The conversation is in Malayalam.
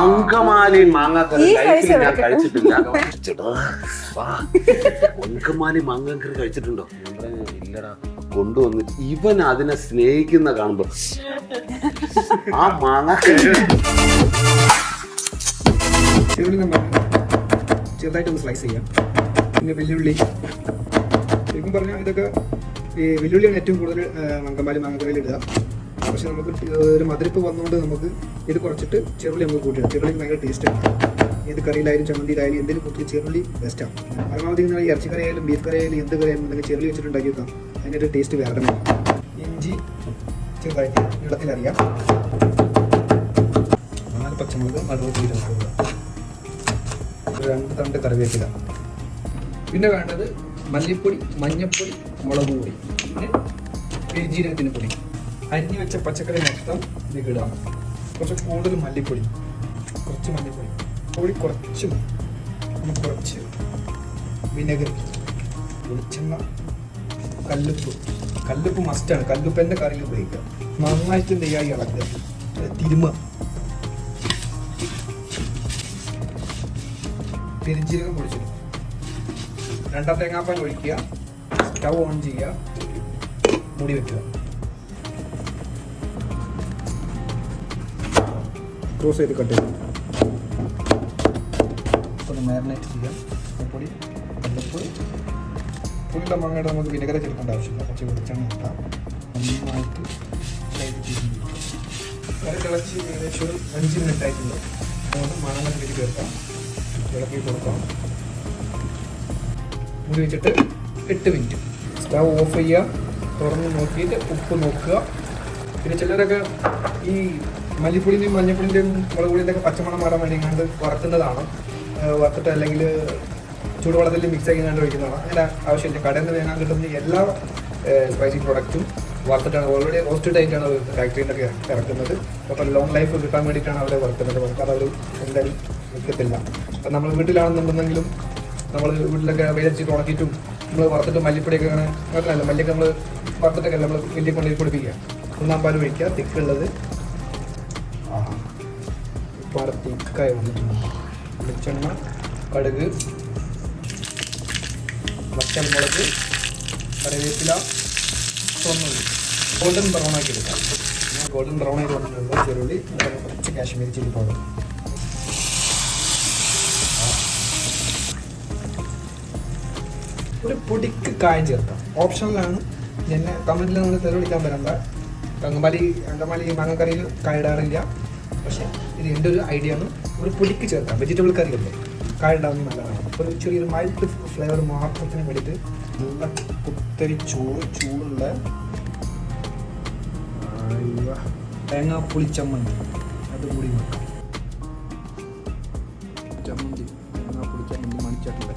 അങ്കമാലി മാങ്ങ ലൈഫിൽ ഞാൻ കഴിച്ചിട്ടില്ല. ചേട്ടാ, വാ. അങ്കമാലി മാങ്ങാക്കറി കഴിച്ചിട്ടുണ്ടോ? ഇല്ലടാ. കൊണ്ടുവന്ന് ഇവൻ അതിനെ സ്നേഹിക്കുന്ന കാണുമ്പോ. ആ മാങ്ങ ചെറുതായിട്ടൊന്ന് സ്ലൈസ് ചെയ്യാം. പിന്നെ വെല്ലുള്ളി ശരിക്കും പറഞ്ഞാൽ ഇതൊക്കെ ഈ വെല്ലുള്ളിയാണ് ഏറ്റവും കൂടുതൽ അങ്കമാലി മാങ്ങ കറിയിൽ ഇടുക. പക്ഷെ നമുക്ക് ഒരു മതിരിപ്പ് വന്നുകൊണ്ട് നമുക്ക് ഇത് കുറച്ചിട്ട് ചെറുളി നമുക്ക് കൂട്ടിയത് ചെറുളി ഭയങ്കര ടേസ്റ്റാണ് ഏത് കറിയിലായാലും ചമ്മന്തിയിലായാലും എന്തെങ്കിലും കൂട്ടി ചെറുള്ളി ബെസ്റ്റാണ് പരമാവധി നിങ്ങൾ ഇറച്ചി കറി ആയാലും ബീഫ് കറി ആയാലും എന്ത് കറി ആയാലും നിങ്ങൾ ചെറുള്ളി വെച്ചിട്ടുണ്ടാക്കി വെക്കാം അതിന്റെ ഒരു ടേസ്റ്റ് വേറെ തന്നെ ഇഞ്ചി ചെറുതായിട്ട് ഇളത്തിലറിയാം നാല് പച്ചമുളക് കൊടുക്കുക രണ്ട് തണ്ട് കറിവേപ്പില. പിന്നെ വേണ്ടത് മല്ലിപ്പൊടി മഞ്ഞൾപ്പൊടി മുളക് പൊടി. പിന്നെ പെരുജീരകത്തിന് പൊടി. അരിഞ്ഞു വെച്ച പച്ചക്കറി മൊത്തം ഇടാം. കുറച്ച് കൂടുതൽ മല്ലിപ്പൊടി. കുറച്ച് മല്ലിപ്പൊടി. പൊടി കുറച്ച് കുറച്ച് വിനെഗർ വെളിച്ചെണ്ണ കല്ലുപ്പ്. കല്ലുപ്പ് മസ്റ്റാണ് കല്ലുപ്പ് എന്റെ കറിയിൽ ഉപയോഗിക്കുക നന്നായിട്ട് എന്ത് ചെയ്യുക ഇളക്കുക തിരുമ. പെരിഞ്ചീരകം പൊടിച്ചിടും. രണ്ടാം തേങ്ങാപ്പാൽ ഒഴിക്കുക. സ്റ്റൗ ഓൺ ചെയ്യുക. മൂടി വെക്കുക. ക്രോസ് ചെയ്ത് കട്ട് ചെയ്യും മാരിനേറ്റ് ചെയ്യാം. പൊടി പുളിയുള്ള മാങ്ങയുടെ നമുക്ക് വിനെഗർ ചേർക്കേണ്ട ആവശ്യമില്ല. കുറച്ച് വെളിച്ചെണ്ണ ഇട്ടാം നന്നായിട്ട് കറി തിളച്ച് ഏകദേശം ഒരു അഞ്ച് മിനിറ്റ് ആയിട്ടുണ്ട്. മാങ്ങ തിരിച്ച് ചേർക്കാം. ഇളക്കി കൊടുക്കാം. മൂടി വെച്ചിട്ട് എട്ട് മിനിറ്റ് സ്റ്റവ് ഓഫ് ചെയ്യുക. തുറന്ന് നോക്കിയിട്ട് ഉപ്പ് നോക്കുക. പിന്നെ ചിലരൊക്കെ ഈ മല്ലിപ്പൊടിന്റെയും മഞ്ഞപ്പൊടിന്റെയും മുളക് പച്ചമണം മാറാൻ വേണ്ടി കണ്ട് വറുക്കുന്നതാണ്. വറുത്തിട്ട് അല്ലെങ്കിൽ ചൂടുവെള്ളത്തിൽ മിക്സ് ആക്കി കണ്ട് ഒഴിക്കുന്നതാണ്. അങ്ങനെ ആവശ്യമില്ല. കടയിൽ നിന്ന് വേണം കിട്ടുന്ന എല്ലാ സ്പൈസി പ്രൊഡക്റ്റും വറുത്തിട്ടാണ്. ഓൾറെഡി റോസ്റ്റഡ് ആയിട്ടാണ് ഫാക്ടറിയിൽ നിന്നൊക്കെ ഇറക്കുന്നത്. അപ്പോൾ ലോങ് ലൈഫ് കിട്ടാൻ വേണ്ടിയിട്ടാണ് അവരെ വറുക്കുന്നത്. വറുക്കാതെ അവർ എന്തായാലും നിൽക്കത്തില്ല. അപ്പം നമ്മൾ വീട്ടിലാണെന്നുണ്ടെങ്കിലും നമ്മൾ വീട്ടിലൊക്കെ വെയിലച്ചിട്ട് ഉണക്കിയിട്ടും നമ്മൾ വറുത്തിട്ട് മല്ലിപ്പൊടിയൊക്കെ അങ്ങനെ അങ്ങനല്ല മല്ലിയൊക്കെ നമ്മൾ വറുത്തിട്ടൊക്കെ നമ്മൾ വലിയ കൊണ്ടിൽ പൊടിപ്പിക്കുക. ഒന്നാം പാൽ ഒഴിക്കുക. തിക്കുള്ളത് ഒരുപാട് തിക്കായി വന്നിട്ടുണ്ട് വെളിച്ചെണ്ണ കടുക് വറ്റൽമുളക് കറിവേപ്പില ചുവന്നുള്ളി ഗോൾഡൻ ബ്രൗൺ ആക്കി എടുക്കാം ഗോൾഡൻ ബ്രൗൺ ആയിട്ട് വന്നിട്ടുണ്ട് ചെറുള്ളി കുറച്ച് കാശ്മീരി ചില്ലി പൗഡർ ഒരു പൊടിക്ക് കായം ചേർക്കാം. ഓപ്ഷനിലാണ് എന്നെ തമിഴിൽ നമ്മൾ തെരുവിളിക്കാൻ വരണ്ട. അങ്കമാലി അങ്കമാലി മാങ്ങക്കറിയിൽ കായിടാറില്ല. പക്ഷേ ഇത് എന്റെ ഒരു ഐഡിയ ആണ്. ഒരു പുളിക്ക് ചേർക്കാം. വെജിറ്റബിൾ കറി കറിയല്ലേ കായിടാവുന്ന നല്ലതാണ്. ഒരു ചെറിയൊരു മൈൽഡ് ഫ്ലേവർ മാത്രത്തിന് വേണ്ടിയിട്ട് നല്ല കുത്തരി ചൂട് ചൂടുള്ള അയ്യ, പുളിച്ചമ്മന്തി. ചമ്മന്തി അത് കൂടി വെക്കാം ചമ്മന്തി തേങ്ങാ പുളിച്ചമ്മന്തി മണിച്ചിട്ടുണ്ട്